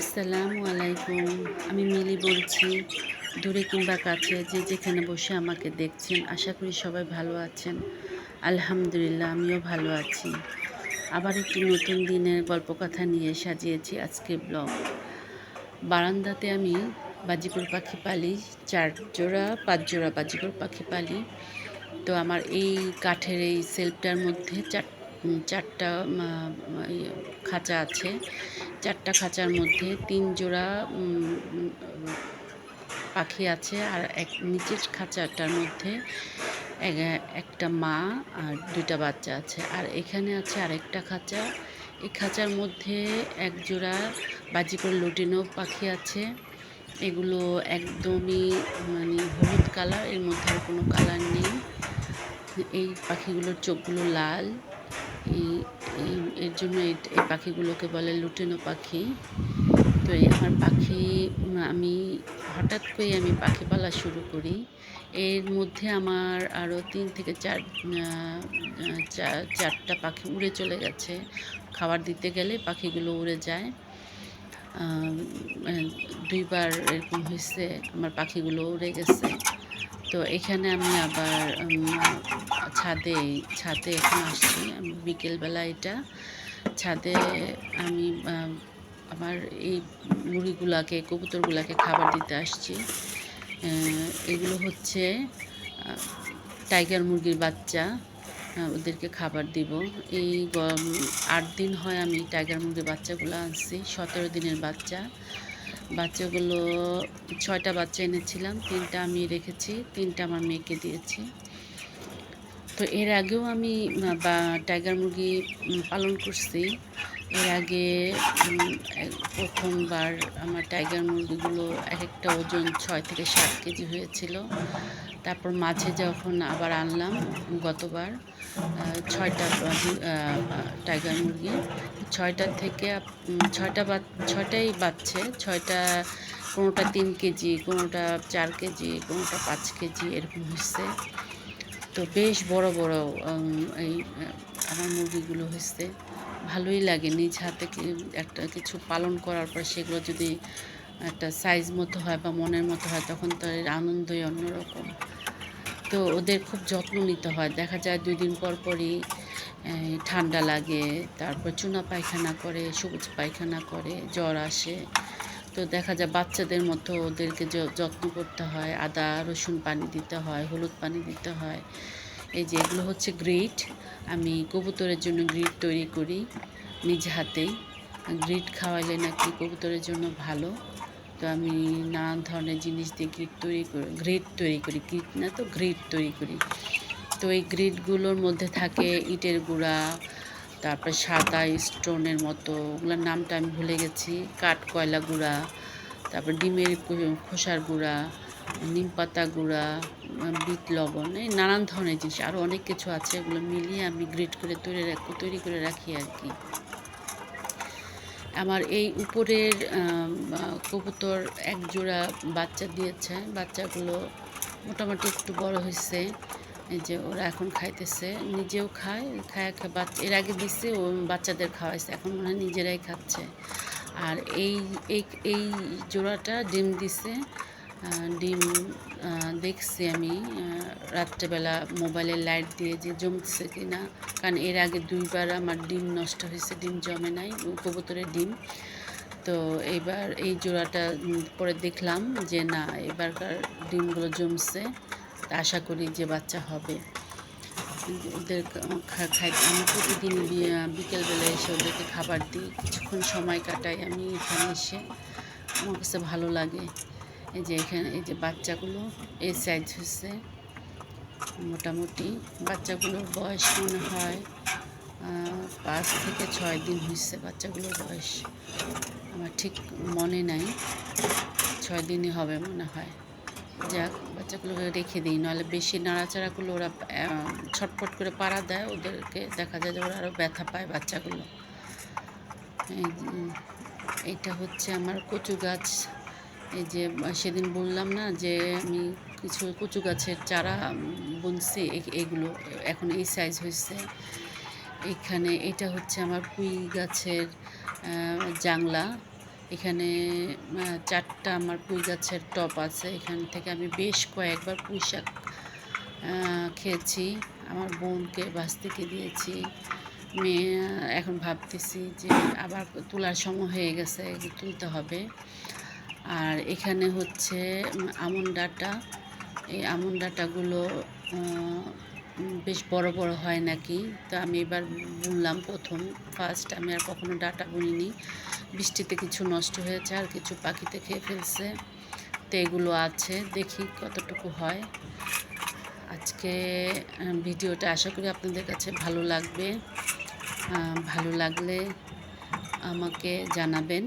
আসসালামু আলাইকুম। আমি মিলি বলছি, দূরে কিংবা কাছে, যে যেখানে বসে আমাকে দেখছেন, আশা করি সবাই ভালো আছেন। আলহামদুলিল্লাহ, আমিও ভালো আছি। আবার একটি নতুন দিনের গল্পকথা নিয়ে সাজিয়েছি আজকে ব্লগ। বারান্দাতে আমি বাজিকর পাখি পালি চার জোড়া পাঁচ জোড়া বাজিকর পাখি পালি। তো আমার এই কাঠের এই সেলফটার মধ্যে চার চারটা ইয়ে, খাঁচা আছে। চারটা খাঁচার মধ্যে তিন জোড়া পাখি আছে আর এক নিচের খাঁচাটার মধ্যে এক- একটা মা আর দুইটা বাচ্চা আছে। আর এখানে আছে আরেকটা খাঁচা। এই খাঁচার মধ্যে এক জোড়া বাজিকর লুটিনো পাখি আছে। এগুলো একদমই মানে হলুদ কালারের মধ্যে আর কোনো কালার নেই। এই পাখিগুলোর চোখগুলো লাল। এই এর জন্য এই- পাখিগুলোকে বলে লুটেনো পাখি। তো আমার পাখি আমি হঠাৎ করেই আমি পাখি পালা শুরু করি। এর মধ্যে আমার আরও তিন থেকে চার চারটা পাখি উড়ে চলে গেছে। খাবার দিতে গেলে পাখিগুলো উড়ে যায়। আহ, দুইবার এরকম হয়েছে আমার পাখিগুলো উড়ে গেছে। তো এখানে আমি আবার ছাদে ছাদে এখন আসছি। বিকেলবেলা এটা ছাদে আমি আমার এই মুরগিগুলাকে কবুতরগুলাকে খাবার দিতে আসছি। এগুলো হচ্ছে টাইগার মুরগির বাচ্চা ওদেরকে খাবার দিব। এই আট দিন হয় আমি টাইগার মুরগির বাচ্চাগুলো আনছি, সতেরো দিনের বাচ্চা। বাচ্চাগুলো ছয়টা বাচ্চা এনেছিলাম, তিনটা আমি রেখেছি, তিনটা আমার মেয়েকে দিয়েছি। তো এর আগেও আমি বা টাইগার মুরগি পালন করছি। এর আগে প্রথমবার আমার টাইগার মুরগিগুলো এক একটা ওজন ছয় থেকে সাত কেজি হয়েছিল। তারপর মাঝে যখন আবার আনলাম, গতবার ছয়টা টাইগার মুরগি। ছয়টা থেকে ছয়টা বা ছয়টাই বাচ্চে। ছয়টা, কোনোটা তিন কেজি, কোনোটা চার কেজি, কোনোটা পাঁচ কেজি, এরকম হচ্ছে তো বেশ বড় বড় এই আমার মুরগিগুলো হচ্ছে ভালোই লাগে, নিজ হাতে একটা কিছু পালন করার পর সেগুলো যদি একটা সাইজ মতো হয় বা মনের মতো হয়, তখন তো এর আনন্দই অন্যরকম। তো ওদের খুব যত্ন নিতে হয়। দেখা যায় দুই দিন পর পরই ঠান্ডা লাগে, তারপর চুনা পায়খানা করে, সবুজ পায়খানা করে, জ্বর আসে। তো দেখা যায় বাচ্চাদের মতো ওদেরকে যত্ন করতে হয়। আদা, রসুন পানি দিতে হয়, হলুদ পানি দিতে হয়। এই যে এগুলো হচ্ছে গ্রিট আমি কবুতরের জন্য গ্রিট তৈরি করি, নিজ হাতেই। গ্রিট খাওয়াইলে নাকি কবুতরের জন্য ভালো। তো আমি নানান ধরনের জিনিস দিয়ে গ্রিট তৈরি করি গ্রিট তৈরি করি গ্রিট না তো গ্রিট তৈরি করি। তো এই গ্রিটগুলোর মধ্যে থাকে ইটের গুঁড়া, তারপর সাদা স্টোনের মতো, ওগুলোর নামটা আমি ভুলে গেছি, কাঠ কয়লা গুঁড়া, তারপর ডিমের খোসার গুঁড়া, নিম পাতা গুঁড়া বিট লবণ, এই নানান ধরনের জিনিস আরও অনেক কিছু আছে, এগুলো মিলিয়ে আমি গ্রিট করে তৈরি তৈরি করে রাখি আর কি। আমার এই উপরের কবুতর এক জোড়া বাচ্চা দিয়েছে। বাচ্চাগুলো মোটামুটি একটু বড় হয়েছে এই যে ওরা এখন খাইতেছে, নিজেও খায় খায় বাচ্চা এর আগে দিচ্ছে ও বাচ্চাদের খাওয়াইছে, এখন মনে নিজেরাই খাচ্ছে। আর এই এই জোড়াটা ডিম দিছে ডিম দেখছি আমি রাত্রেবেলা মোবাইলের লাইট দিয়ে যে জমছে কিনা। কারণ এর আগে দুইবার আমার ডিম নষ্ট হয়েছে, ডিম জমে নাই কবুতরের ডিম। তো এইবার এই জোড়াটা পরে দেখলাম যে না, এবারকার ডিমগুলো জমছে। আশা করি যে বাচ্চা হবে। ওদের খাই, আমি প্রতিদিন বিকেলবেলা এসে ওদেরকে খাবার দিই। কিছুক্ষণ সময় কাটাই আমি এখানে এসে। আমার কাছে ভালো লাগে। এই যে এখানে, এই যে বাচ্চাগুলো, এই সাইজ হচ্ছে মোটামুটি। বাচ্চাগুলোর বয়স মনে হয় পাঁচ থেকে ছয় দিন হচ্ছে বাচ্চাগুলোর বয়স। আমার ঠিক মনে নাই, ছয় দিনই হবে মনে হয়। যাক, বাচ্চাগুলোকে রেখে দিই, নাহলে বেশি নাড়াচাড়া করলে ওরা ছটফট করে পাড়া দেয়। ওদেরকে দেখা যায় যে ওরা আরও ব্যথা পায় বাচ্চাগুলো। এই এইটা হচ্ছে আমার কচু গাছ এই যে সেদিন বললাম না যে, আমি কিছু কচু গাছের চারা বুনছি এগুলো এখন এই সাইজ হয়েছে। এখানে এটা হচ্ছে আমার পুঁই গাছের জাংলা। এখানে চারটা আমার পুঁই গাছের টপ আছে। এখান থেকে আমি বেশ কয়েকবার পুঁই শাক খেয়েছি। আমার বোনকে বাস্তিকে দিয়েছি। মেয়ে এখন ভাবতেছি যে আবার তোলার সময় হয়ে গেছে তুলতে হবে। আর এখানে হচ্ছে আমন ডাটা। এই আমন ডাটাগুলো বেশ বড় বড় হয় নাকি? তো আমি এবার বুনলাম প্রথম। ফার্স্ট আমি আর কখনো ডাটা বুনিনি। বৃষ্টিতে কিছু নষ্ট হয়েছে আর কিছু পাখিতে খেয়ে ফেলছে। তো এগুলো আছে, দেখি কতটুকু হয়। আজকে ভিডিওটা আশা করি আপনাদের কাছে ভালো লাগবে। ভালো লাগলে আমাকে জানাবেন।